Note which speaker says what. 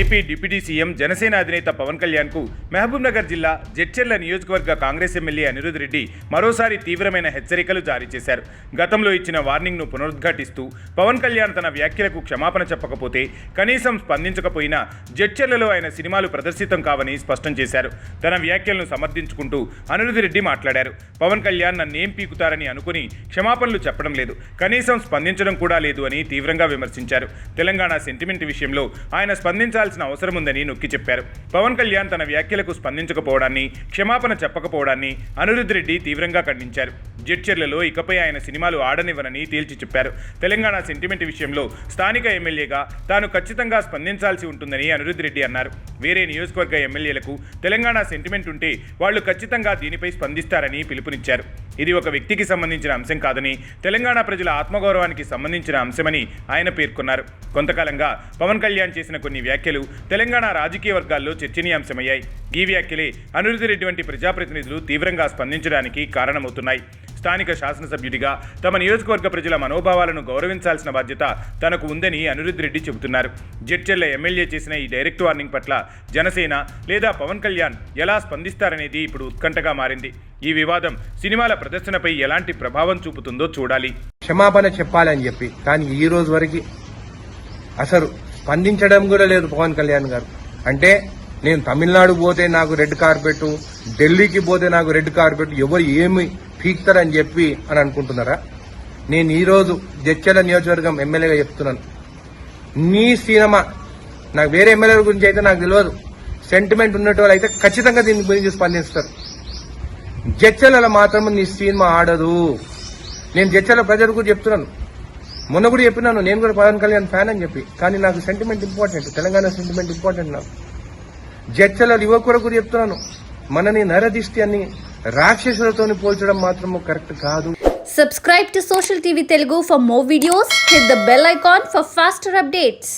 Speaker 1: AP deputy CM Janasena అధినేత పవన్ కళ్యాణ్కు మహబూబ్ జిల్లా జడ్చెర్ల నియోజకవర్గ కాంగ్రెస్ ఎమ్మెల్యే అనిరుద్ రెడ్డి మరోసారి తీవ్రమైన హెచ్చరికలు జారీ చేశారు. గతంలో ఇచ్చిన వార్నింగ్ను పునరుద్ఘాటిస్తూ పవన్ కళ్యాణ్ తన వ్యాఖ్యలకు క్షమాపణ చెప్పకపోతే కనీసం స్పందించకపోయినా జడ్చెర్లలో ఆయన సినిమాలు ప్రదర్శితం కావని స్పష్టం చేశారు. తన వ్యాఖ్యలను సమర్థించుకుంటూ అనిరుద్ రెడ్డి మాట్లాడారు. పవన్ కళ్యాణ్ నన్నేం పీకుతారని అనుకుని క్షమాపణలు చెప్పడం లేదు. కనీసం స్పందించడం కూడా లేదు అని తీవ్రంగా విమర్శించారు. తెలంగాణ సెంటిమెంట్ విషయంలో ఆయన చేయాల్సిన అవసరం ఉందని నొక్కి చెప్పారు. పవన్ కళ్యాణ్ తన వ్యాఖ్యలకు స్పందించకపోవడాన్ని క్షమాపణ చెప్పకపోవడాన్ని అనిరుద్ రెడ్డి తీవ్రంగా ఖండించారు. జడ్చర్లలో ఇకపై ఆయన సినిమాలు ఆడనివ్వనని తేల్చి చెప్పారు. తెలంగాణ సెంటిమెంట్ విషయంలో స్థానిక ఎమ్మెల్యేగా తాను ఖచ్చితంగా స్పందించాల్సి ఉంటుందని అనిరుద్ రెడ్డి అన్నారు. వేరే నియోజకవర్గ ఎమ్మెల్యేలకు తెలంగాణ సెంటిమెంట్ ఉంటే వాళ్ళు ఖచ్చితంగా దీనిపై స్పందిస్తారని పిలుపునిచ్చారు. ఇది ఒక వ్యక్తికి సంబంధించిన అంశం కాదని తెలంగాణ ప్రజల ఆత్మగౌరవానికి సంబంధించిన అంశమని ఆయన పేర్కొన్నారు. కొంతకాలంగా పవన్ కళ్యాణ్ చేసిన కొన్ని వ్యాఖ్యలు తెలంగాణ రాజకీయ వర్గాల్లో చర్చనీయాంశమయ్యాయి. ఈ వ్యాఖ్యలే అనిరుద్ధ రెడ్డి వంటి ప్రజాప్రతినిధులు తీవ్రంగా స్పందించడానికి కారణమవుతున్నాయి. స్థానిక శాసనసభ్యుడిగా తమ నియోజకవర్గ ప్రజల మనోభావాలను గౌరవించాల్సిన బాధ్యత తనకు ఉందని అనిరుద్ధ్ రెడ్డి చెబుతున్నారు. జడ్చెల్ల ఎమ్మెల్యే చేసిన ఈ డైరెక్ట్ వార్నింగ్ పట్ల జనసేన లేదా పవన్ కళ్యాణ్ ఎలా స్పందిస్తారనేది ఇప్పుడు ఉత్కంఠగా మారింది. ఈ వివాదం సినిమాల ప్రదర్శనపై ఎలాంటి ప్రభావం చూపుతుందో చూడాలి.
Speaker 2: క్షమాపణ చెప్పాలని చెప్పి కానీ ఈ రోజు వరకు అసలు స్పందించడం కూడా లేదు పవన్ కళ్యాణ్ గారు. అంటే నేను తమిళనాడు పోతే నాకు రెడ్ కార్పెట్ ఢిల్లీకి పోతే నాకు రెడ్ కార్పెట్ ఎవరు ఏమి పీక్తారని చెప్పి అని అనుకుంటున్నారా? నేను ఈరోజు జడ్చల నియోజకవర్గం ఎమ్మెల్యేగా చెప్తున్నాను. నీ సినిమా నాకు వేరే ఎమ్మెల్యేల గురించి అయితే నాకు తెలియదు. సెంటిమెంట్ ఉన్నట్టు అయితే ఖచ్చితంగా దీని గురించి స్పందిస్తారు. జడ్చలలో మాత్రం నీ సినిమా ఆడదు. నేను జడ్చల ప్రజలకు చెప్తున్నాను. మొన్న కూడా చెప్పినాను నేను కూడా పవన్ కళ్యాణ్ ఫ్యాన్ అని చెప్పి. కానీ నాకు sentiment important Telangana sentiment important నాకు. జడ్చల యువకులకు కూడా చెప్తున్నాను మనని నరదిష్టి అని రాక్షసులతో పోల్చడం మాత్రం కరెక్ట్ కాదు.
Speaker 3: Subscribe to social TV Telugu for more videos hit the bell icon for faster updates